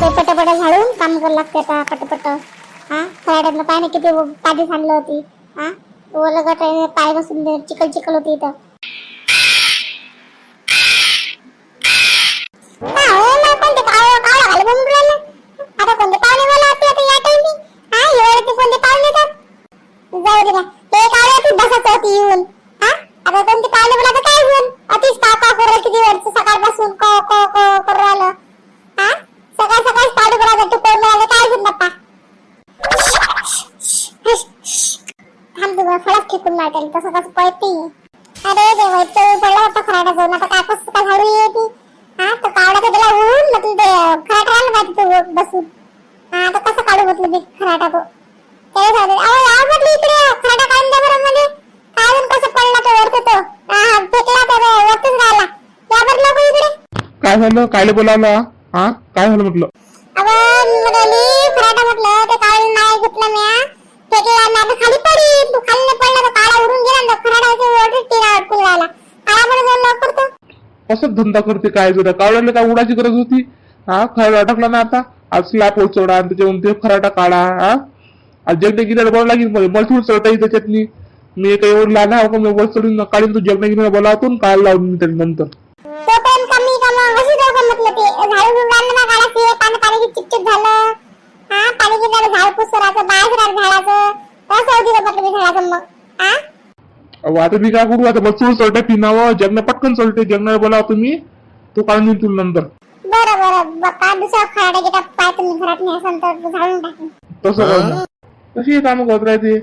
ते पटापट झाडून काम करावं लागते आता पटापट. हा? खराड्यातनं पाणी किती पाणी सांडलं होती. हा? ओलं गट पाय बसून चिखल चिकल चिकल होती इथं काय हो, मला कोणते कावळं- कावळं घालून बोलून राहिलं? आता कोणते पाहुणे मला वाटते आता या टाइमनी? हा, हिवाळ्याचे कोणते पाहुणे येतात? जाऊ दे ना. ते कावळे तू बसत होती येऊन. हा? आता कोणते पाहुणे मला आता काय होईल? अतिच काव काव करू राहिलं किती वेळचं सकाळपासून कव कव कव करू राहिलं. हा? सकाळ सकाळीच पाहुणे बोलावतात, तू कोण बोलावलं, काय होईल बाप्पा? तू फळाच फेकून मारतेल, तसं कसं पळत. अरे देवा, इतकं पडला होता खराडा जाऊन, आता काय कसं काय झाडू येते? हा, तो कावळा तर त्याला ऊन, म्हटलं ते खराट राहिलं पाहिजे तो बसून. हा, आता कसं काढू म्हटलं मी खराटा तो? ते झालं. अहो, या म्हटलं इकडे, खराटा काढून द्या बरं मध्ये. काढून कसं पडला तो वरती तो? हा, फेकला तर वरतीच राहिला. या बरं लोकं इकडे. काय झालं कायले बोलावला हा काय झालं म्हटलं अहो, मी खराटा म्हटलं, ते कावळं नाही घेतलं म्या. फेकला आता खाली पडीन. तो खाली नाही पडला तर काळा उडून गेला आणि तो खराटा इथे वरती टिरा अडकून राहिला. काळा बरं जाऊन लवकर तो. असंच धंदा करते काय जरा. कावड्याला काय उडाची गरज होती? हा खरा अटकला ना आता. आज स्लॅब चढा आणि त्याच्यावरून ते खराटा काढा हा. आज जगने गिऱ्याला बोलावं लागेल मला मला थोडं चढता येईल त्याच्यातनी. मी काही एवढं लहान आहे का मी वर चढून काढीन तू जगने गिऱ्याला बोलावतो आणि काल लावून मी त्याला नंतर. तोपर्यंत झालं. पुसराचं बाहेर झाडाचं. कसं होती म्हटलं मी झाडाचं मग. हा? अहो, आता मी काय करू? आता चूळ चढते पिनावं जगनं पटकन चढते जगनाला बोलावं तुम्ही. तो काढून देईल तुला नंतर. बरं बरं. बाप्पा दुसरा खराडा गिटा पाय तुम्ही घरात नाही असाल तर झाडून टाकेन. तसं हे? कामं करत राहते?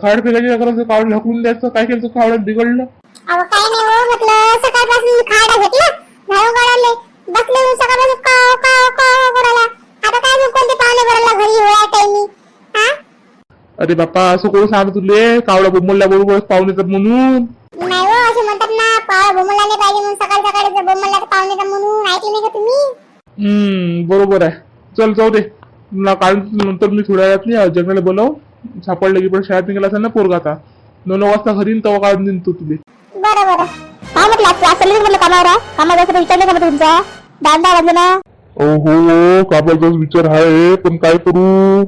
खाड काय करायचं कावड ढकलून द्यायचं काय केलं खावड्यात बिघडलं. अहो काय नाही हो म्हटलं सकाळपासून मी खाडा घेतला. झाडू काढले बसले मी सकाळपासून काव काव काव करायला. आता काय मी कोणते पाहुणे करायला घरी होया टाइमी अरे बाप्पा असं कोण सांगत तुले कावडा बोंबलल्या बरोबर पाहुणे तर म्हणून. नाही हो असे म्हणतात ना पाव बोमला नाही पाहिजे म्हणून सकाळ सकाळी जर बोमला तर म्हणून. ऐकले नाही का तुम्ही? हम्म बरोबर आहे. चल जाऊ दे. ना नंतर मी थोड्या वेळात नाही बोलाव. सापडलं की पण शाळेत निघाला असेल ना पोरगा आता. दोन वाजता घरी तेव्हा काढून देईन तो तुले. बरं बरं. काय म्हटलं आज म्हटलं कामावर? कामावर जायचं विचारलं का म्हटलं तुमचा? दांडा वाजलं ना हो हो कामाचाच विचार आहे पण काय करू?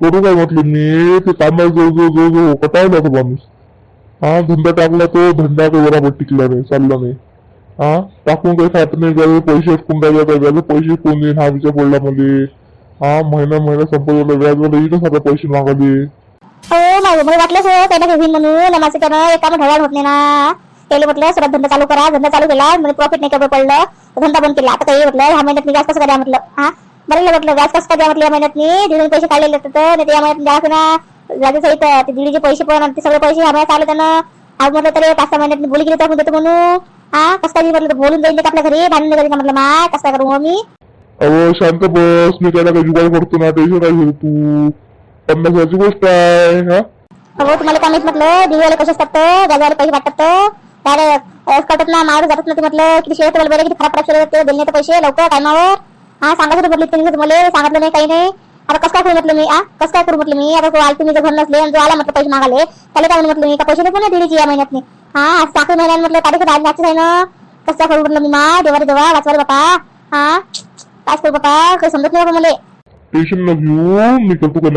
करू काय म्हटलं मी ते कामाला जो जो जो जो कटावला तो माणूस हा धंदा टाकला तो धंदा काही बरोबर टिकला नाही चालला नाही. हा टाकून काही खात नाही गेलं पैसे अटकून काय काय झालं पैसे कोण देईन? हा विचार पडला मध्ये हा महिना महिना संपवला व्याज वाला येईनच आता पैसे मागाले हो नाही मला हो, त्याला घेऊन म्हणून. माझं त्यानं एक काम होत नाही ना. त्याला म्हटलं सुरुवात धंदा चालू करा. धंदा चालू केला म्हणजे प्रॉफिट नाही कमी पडलं. धंदा बंद केला. आता काही म्हटलं ह्या महिन्यात मी जास्त कसं म्हटलं. हा बरं म्हटलं व्याज कसं काय द्या म्हटलं या महिन्यात मी दीड पैसे काढलेले होते तर. नाही तर या महिन्यात द्यायचं ना व्याजाचं इथं ते दीडचे पैसे पण आणि ते सगळे पैसे ह्या महिन्यात आले त्यानं. आज म्हटलं तरी पाच सहा महिन्यात बोली गेली तर देतो म्हणून. हा कसं काय म्हटलं तर बोलून जाईल आपल्या घरी भांडण का म्हटलं मा कसं काय करू मग मी? अहो शांत बस मी त्याला काही जुगाड करतो ना टेन्शन काय घेऊ तू. पन्नास हजारची गोष्ट आहे हा? हो तुम्हाला काय माहीत म्हटलं दिवाळी कसे असतात गजाला पैसे वाटतात तर? कटत ना मावर जातात ना ते म्हटलं किती शेअर तुम्हाला बरं किती खराब खराब शेअर तर पैसे लवकर टायमावर हा सांगायचं होतं म्हटलं तुम्ही तुम्हाला सांगितलं नाही काही नाही. आता कसं काय करू म्हटलं मी? आ कसं काय करू म्हटलं मी? आता तो तुम्ही जर घर नसले आणि जो आला म्हटलं पैसे मागाले त्याला काय म्हटलं मी? का पैसे देतो ना दीडीची या महिन्यात हा साखर महिन्यात म्हटलं तारीख राहायचं आहे ना. कसं काय करू म्हटलं मी? मा देवा देवा वाचवा बापा. हा काय करू बापा? काही समजत नाही बाबा मला. टेन्शन न घेऊ मी करतो का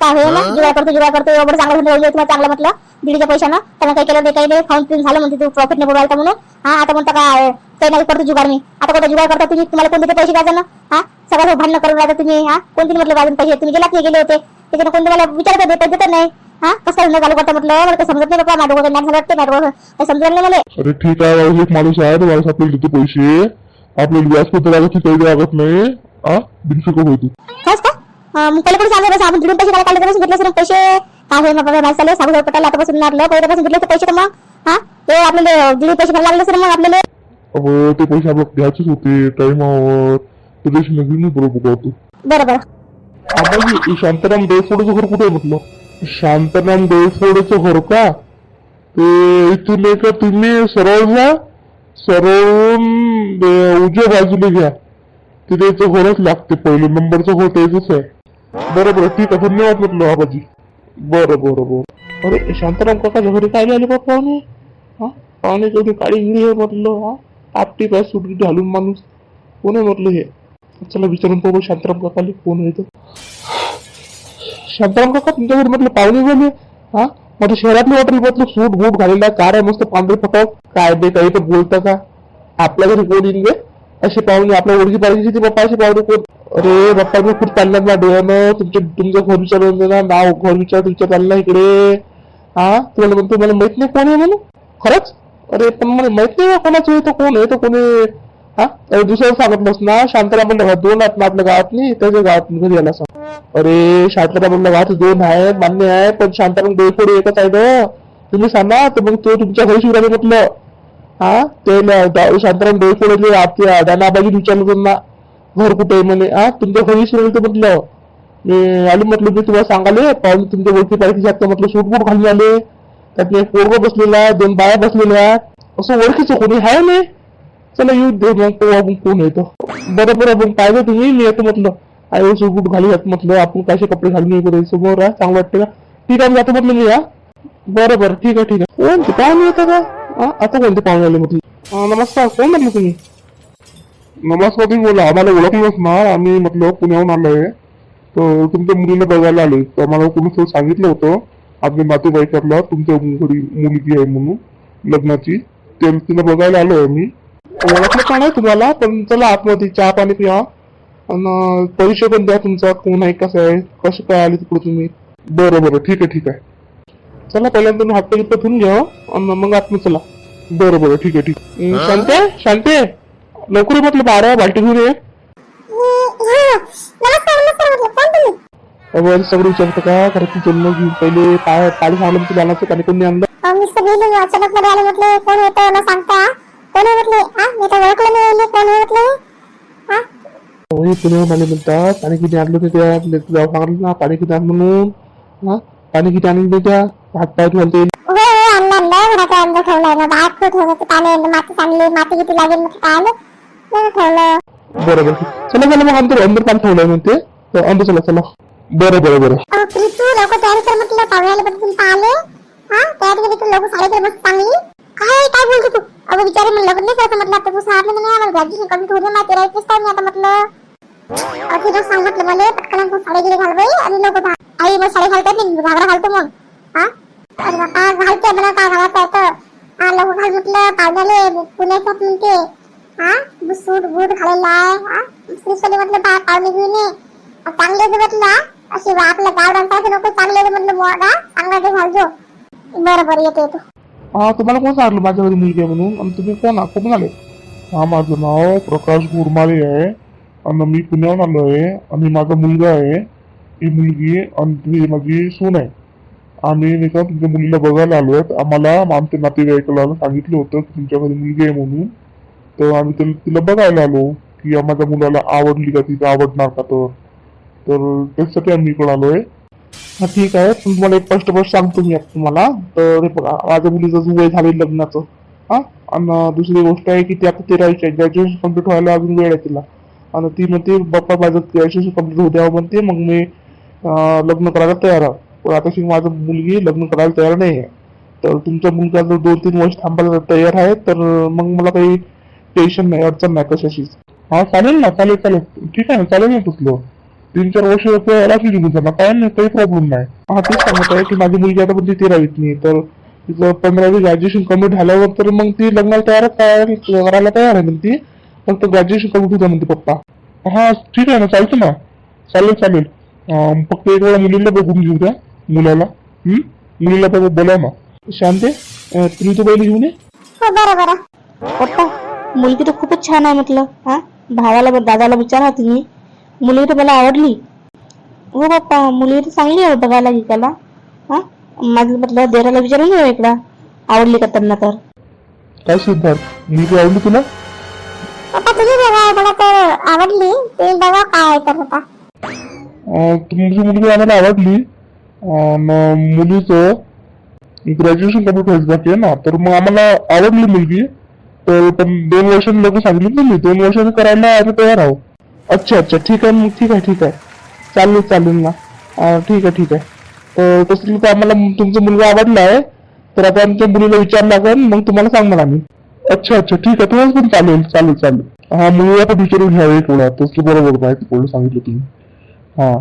काय ना करतो जुगाड करतो. एवढं चांगलं होईल तुम्हाला चांगलं म्हटलं. दीडच्या पैशानं. त्यानं काही केलं नाही काही नाही. खाऊन पिऊन झालं म्हणते तू. प्रॉफिट नाही बुडवायला म्हणून हा आता म्हणता काय काही नाही करतो जुगाड मी. आता कोणता जुगाड करता तुम्ही? तुम्हाला कोणते पैसे द्यायचं ना? हा सगळं भांडणं करून राहता तुम्ही. हा कोणते म्हटलं बाजून पैसे? तुम्ही गेलात नाही गेले होते? त्याच्यानं कोणते मला विचारत पैसे तर नाही. हा कसं धंदा चालू करता म्हटलं? मला समजत नाही बाबा. माझं वगैरे नाही झालं वाटते नाही काही समजलं नाही मला. अरे ठीक आहे माझा एक माणूस आहे. तो माणूस आपल्याला देतो पैसे आपल्याला काही लागत नाही. होतो खरंच का? बस. आपण तिकडून पैसे काय काढले तर घेतले सर पैसे. काय होईल बाबा माणसाला सांगू पटायला आतापासून मारलं पहिल्यापासून घेतले तर पैसे तर मग. हा? ते पैसे भरायला लागले सर मग आपल्याला. अहो ते पैसे आपल्याला घ्यायचेच होते. टाइमावर ते पैसे घेऊन मी बरोबर करतो बरं बरं आबाजी शांताराम डोईफोडचं घर कुठे म्हटलं? शांताराम डोईफोडचं घर का? ते इथून एक तुम्ही सरळ जा सरळून उजव्या बाजूला घ्या. ते त्याचं घरच लागते. पहिले नंबरचं घर त्याचंच आहे. बरं बरं ठीक आहे. धन्यवाद म्हटलं बाबाजी बरं बरं बरं. अरे शांताराम काकाच्या घरी काय आले बा? पाहुणे? हा? पाहुणे कधी काळी गिरी आहे म्हटलं हा? आपटी पाय सुटकी घालून माणूस. कोण आहे म्हटलं हे? चला विचारून पाहू शांताराम काकाले कोण येतो शांताराम काका तुमच्या घरी म्हटलं पाहुणे झाले. हा? माझ्या शहरातली हॉटेल म्हटलं सूट बूट घालेला कार आहे मस्त पांढरे फटाव काय बे काही तर बोलता का? आपल्या घरी कोण येईल असे पाहुणे आपल्या ओळखी पाहिजे ते बाप्पा असे पाहुणे कोण? अरे बाप्पा मी खूप चाललात ना डोळ्यानं. तुमच्या तुमचं घर विचारून ना नाव घर विचार तुमच्या चालला इकडे. हा? तुम्हाला म्हणतो मला माहीत नाही कोण आहे म्हणून. खरंच? अरे पण मला माहीत नाही कोणाचं आहे तो कोण आहे तो कोणी हा? अरे दुसरं सांगत नस ना. शांताराम म्हणलं दोन आहेत ना आपल्या गावात नाही त्याच्या गावात घरी यायला सांग. अरे शांताराम म्हणलं गावात दोन आहेत मान्य आहे पण शांताराम डोळफोडी एकच आहे तुम्ही सांगा तर मग तो तुमच्या घरी शिवराने म्हटलं हा ते दा- शांताराम त्यांना घर कुठे म्हणे हा तुमच्या घरी शिवराने तर म्हटलं आले म्हटलं मी तुम्हाला सांगाले म्हटलं सूटबूट घालून एक पोरग बसलेला दोन बाया आहेत असं ओळखीचं कोणी आहे नाही चला येऊ दे मग तो। आपण कोण येतो तुम्ही मी येतो म्हटलं आई सूटबूट घालू येत म्हटलं आपण कसे कपडे घालून येऊ बरं समोर चांगलं का। ठीक मी जातो म्हटलं मी या? ठीक आहे ठीक का हा, आता कोणते पाहुणे आले म्हटलं. नमस्कार कोण म्हटलं तुम्ही? नमस्कार तुम्ही बोला आम्हाला ओळखलंच ना आम्ही म्हटलं पुण्याहून आलोय. तर तुमच्या मुलीला बघायला आलोय. तर मला कोणी सांगितलं होतं. आपल्या नातेवाईकाला तुमच्या घरी मुलगी आहे म्हणून लग्नाची. ते तिला बघायला आलोय मी ओळखलं का नाही तुम्हाला? पण चला आतमध्ये चहा पाणी पिया. आणि परिचय पण द्या तुमचा कोण आहे कसं आहे कसं काय आले तिकडे तुम्ही? बरं बरं ठीक आहे ठीक आहे. चला पहिल्यांदा तुम्ही हात पाय घ्या आणि मग आतमध्ये चला. बरं बरं ठीक आहे ठीक. शांते शांते. लवकर ये म्हटलं बारा बाल्टी घेऊन ये. अगं सगळं विचारतं का? कारण की जन्म घेऊन पहिले पाय पाणी सांगलं तुला आणायचं त्याने कोणी आणलं? मी सगळी अचानक मध्ये आले म्हटले कोण होतं न सांगता? कोण आहे म्हटले? हा मी तर ओळखलं नाही म्हटले, कोण आहे म्हटले? हा? हे पुण्याहून आले म्हणतात पाणी किती आणलं होते त्या? ना पाणी किती आण म्हणून? हा? पाणी किती आणलं त्या? हात पाय घालते घराच्या अंदर ठेवलंय. ना बाहेर खूप ठेवलं ते पाणी माती चांगली माती किती लागेल मग काय आलं? ठेवलं. बरं बरं चला चला मग अंदर अंदर पाणी ठेवलंय म्हणते तर अंदर चला चला. बरं बरं बरं. अहो प्रीतू लवकर तयारी कर म्हटलं पाहुण्याला तुम्ही पाहिले हा तयारी केली तू लवकर साडी कर मस्त चांगली. काय काय बोलतो तू? अगं विचारे म्हणलं लग्न नाही करायचं म्हटलं. आता तू सांगितलं नाही आम्हाला ग्रॅज्युएशन कंप्लीट होते माहिती राहायचंच काय मी आता म्हटलं. अहो तिला सांग म्हटलं मला. पटकन साडी गिरी घाल बाई. आणि लवकर. आई मग साडी घालतात नाही. घागरा घालतो मग. हा अरे बापा घालते मला काय घालायचं आहे तर हा लवकर घाल म्हटलं पाहुण्याले पुण्याच्यात म्हणते. हा सूट बूट घालेला आहे हा म्हटलं बा पाहुणे घेऊन चांगले होते म्हटलं हा? असे वा- आपल्या गावरान नको चांगले होते म्हटलं मोडा चांगला ते घालजो बरं बरं येतो येतो. हा तुम्हाला कोण सांगितलं माझ्याकडे घरी मुलगी आहे म्हणून? आणि तुम्ही कोण कोण आले हा माझं नाव प्रकाश गुरमाले आहे. आणि मी पुण्याहून आलो आहे. आणि माझा मुलगा आहे. ही मुलगी आणि ही माझी सून आहे. आम्ही नाही का तुमच्या मुलीला बघायला आलो आहेत आम्हाला आमच्या नातेवाईकाला सांगितलं होतं की तुमच्या घरी मुलगी आहे म्हणून. तर आम्ही तिला तिला बघायला आलो की माझ्या मुलाला आवडली का तिला आवडणार का तर. तर त्यासाठी आम्ही इकडे आहे हा ठीक आहे. पण तुम्हाला एक फर्स्ट फर्स्ट सांगतो मी तुम्हाला. तर बघा माझ्या मुलीचं जो वय झालंय लग्नाचं. हा आणि दुसरी गोष्ट आहे की ती आता तेरावीची आहे. ग्रॅज्युएशन कंप्लीट व्हायला अजून वेळ आहे तिला. आणि ती म्हणते बाप्पा माझं ग्रॅज्युएशन कंप्लीट होऊ द्यावं म्हणते. मग मी लग्न करायला तयार आहे. पण आता शिक माझं मुलगी लग्न करायला तयार नाही आहे. तर तुमचा मुलगा जर दोन तीन वर्ष थांबायला तयार आहे तर मग मला काही टेन्शन नाही अडचण नाही कशाचीच. हा चालेल ना चालेल चालेल. ठीक आहे ना चालेल ना तुझलं तीन चार वर्ष की निघून जाणार काय नाही काही प्रॉब्लेम नाही. हा तेच सांगत आहे की माझी मुलगी आता पण ती तेरावीत नाही तर तिचं पंधरावी ग्रॅज्युएशन कंप्लीट झाल्यावर तर मग ती लग्नाला तयार करायला तयार आहे म्हणती. फक्त ग्रॅज्युएशन कंप्लीट होतं म्हणते पप्पा. हा ठीक आहे ना चालतं ना. चालेल चालेल. फक्त एक वेळा मुलीला बघून घेऊ द्या. मुलाला? हम्म? मुलीला बघ बोला ना. शांते अं, तुम्ही तो पहिले घेऊन ये. हो बरं बरं. पप्पा मुलगी तर खूपच छान आहे म्हटलं. हा? भावाला दादाला विचारा तुम्ही. मुलगी तर मला आवडली. हो पप्पा मुलगी तर चांगली आहे बघायला विकायला. हा? माझं म्हटलं देराला विचारून घेऊ इकडं आवडली का त्यांना तर? काय सिद्धार्थ? मुलगी आवडली तुला? पप्पा तुझी बघा मला तर आवडली. ते बघा काय तर अं, तुमची मुलगी आम्हाला आवडली. मुलीचं ग्रॅज्युएशन कंप्लीट व्हायचं बाकी आहे ना. तर मग आम्हाला आवडली मुलगी. तर पण दोन वर्षांनी लोक सांगितलं मी दोन वर्षांनी करायला आम्ही तयार आहोत. अच्छा अच्छा. ठीक आहे मग ठीक आहे ठीक आहे. चालेल चालेल ना. ठीक आहे ठीक आहे. तर तसं तर आम्हाला तुमचा मुलगा आवडला आहे. तर आता आमच्या मुलीला विचार लागेल मग तुम्हाला सांगणार आम्ही. अच्छा अच्छा. ठीक आहे तुम्हाला पण चालेल चालेल चालेल. हा मुलीला पण विचारून घ्यावे थोडा. तसं बरोबर माहिती पडलं सांगितलं तुम्ही. हा.